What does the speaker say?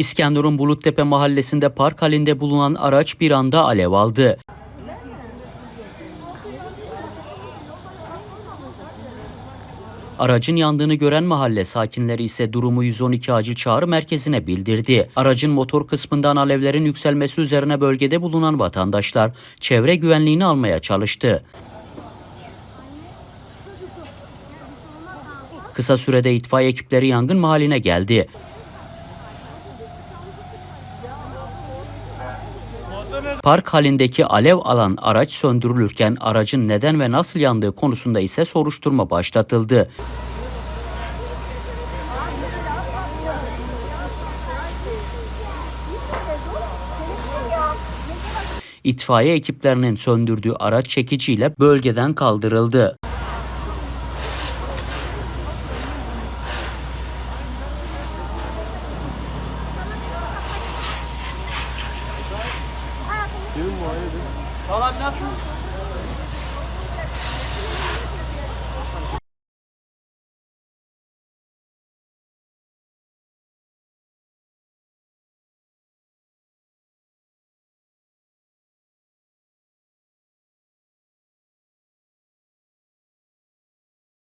İskenderun Buluttepe mahallesinde park halinde bulunan araç bir anda alev aldı. Aracın yandığını gören mahalle sakinleri ise durumu 112 acil çağrı merkezine bildirdi. Aracın motor kısmından alevlerin yükselmesi üzerine bölgede bulunan vatandaşlar çevre güvenliğini almaya çalıştı. Kısa sürede itfaiye ekipleri yangın mahalline geldi. Park halindeki alev alan araç söndürülürken aracın neden ve nasıl yandığı konusunda ise soruşturma başlatıldı. İtfaiye ekiplerinin söndürdüğü araç çekiciyle bölgeden kaldırıldı. Tamam nasıl?